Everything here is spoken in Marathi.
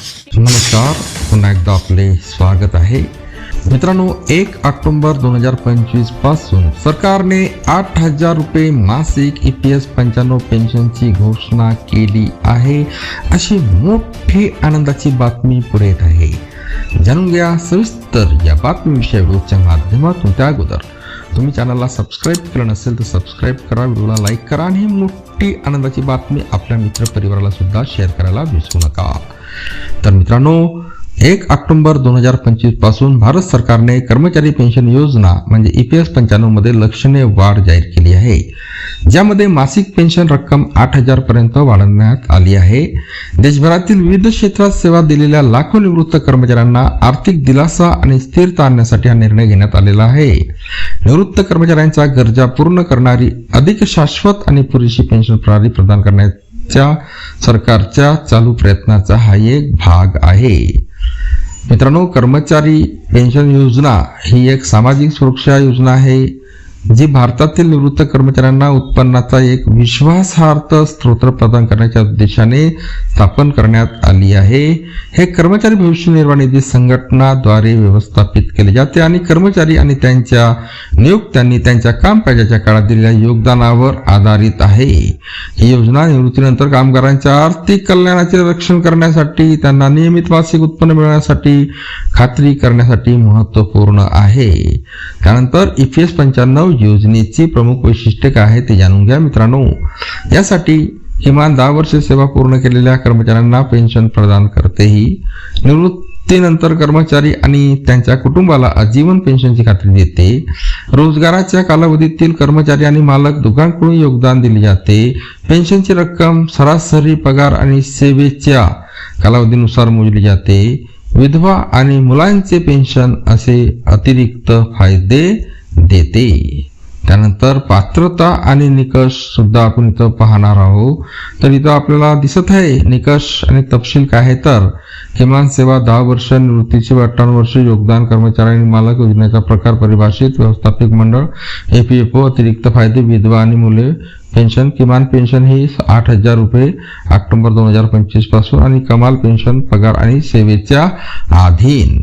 नमस्कार पुन्हा एकदा आपले स्वागत आहे. मित्रांनो एक ऑक्टोबर दोन हजार पंचवीसपासून सरकारने आठ हजार रुपये मासिक ई पी एस पंच्याण्णव पेन्शनची घोषणा केली आहे. अशी मोठी आनंदाची बातमी पुढे येत आहे. जाणून घ्या सविस्तर या बातमीविषयी व्हिडिओच्या माध्यमातून. त्या अगोदर तुम्ही चॅनलला सबस्क्राईब केलं नसेल तर सबस्क्राईब करा व्हिडिओला लाईक करा आणि ही मोठी आनंदाची बातमी आपल्या मित्रपरिवाराला सुद्धा शेअर करायला विसरू नका. तर मित्रांनो एक ऑक्टोबर दोन हजार पंचवीसपासून भारत सरकारने कर्मचारी पेन्शन योजना म्हणजे ई पी एस पंच्याण्णवमध्ये लक्षणीय वाढ जाहीर केली आहे. ज्यामध्ये मासिक पेन्शन रक्कम आठ हजार पर्यंत वाढवण्यात आली आहे. देशभरातील विविध क्षेत्रात सेवा दिलेल्या लाखो निवृत्त कर्मचाऱ्यांना आर्थिक दिलासा आणि स्थिरता आणण्यासाठी हा निर्णय घेण्यात आलेला आहे. निवृत्त कर्मचाऱ्यांच्या गरजा पूर्ण करणारी अधिक शाश्वत आणि पुरेशी पेन्शन प्रणाली प्रदान करण्यात करण्याच्या सरकारच्या चालू प्रयत्नाचा हा एक भाग आहे. मित्रांनो कर्मचारी पेन्शन योजना ही एक सामाजिक सुरक्षा योजना आहे. जी भारतातील निवृत्त कर्मचाऱ्यांना उत्पन्नाचा एक विश्वासार्थ स्त्रोत प्रदान करण्याच्या उद्देशाने स्थापन करण्यात आली आहे. हे कर्मचारी भविष्य निर्वाह निधी संघटनाद्वारे व्यवस्थापित केले जाते आणि कर्मचारी आणि त्यांच्या नियुक्त्यांनी त्यांच्या कामकाजाच्या काळात दिलेल्या योगदानावर आधारित आहे. ही योजना निवृत्तीनंतर कामगारांच्या आर्थिक कल्याणाचे रक्षण करण्यासाठी त्यांना नियमित मासिक उत्पन्न मिळवण्यासाठी खात्री करण्यासाठी महत्त्वपूर्ण आहे. त्यानंतर ई पी एस पंच्याण्णव योजनेची प्रमुख वैशिष्ट्ये काय आहे ते जाणून घ्या मित्रांनो. यासाठी किमान दहा वर्ष सेवा पूर्ण केलेल्या कर्मचाऱ्यांना पेन्शन प्रदान करते ही निवृत्तीनंतर कर्मचारी आणि त्यांच्या कुटुंबाला आजीवन पेन्शनची खात्री देते रोजगाराच्या कालावधीतील कर्मचारी आणि मालक दोघांकडून योगदान दिले जाते पेन्शनची रक्कम सरासरी पगार आणि सेवेच्या कालावधीनुसार मोजली जाते विधवा आणि मुलांचे पेन्शन असे अतिरिक्त फायदे देते. त्यानंतर पात्रता आणि निकष सुद्धा आपण इथं पाहणार आहोत. तर इथं आपल्याला दिसत आहे निकष आणि तपशील काय आहे तर किमान सेवा दहा वर्ष निवृत्तीचे अठ्ठावन्न वर्ष योगदान कर्मचारी आणि मालक योजनेचा प्रकार परिभाषित व्यवस्थापक मंडळ ए पी एफ ओ अतिरिक्त फायदे विधवा आणि मुले पेन्शन किमान पेन्शन ही आठ हजार रुपये ऑक्टोबर दोन हजार पंचवीसपासून आणि कमाल पेन्शन पगार आणि सेवेच्या अधीन.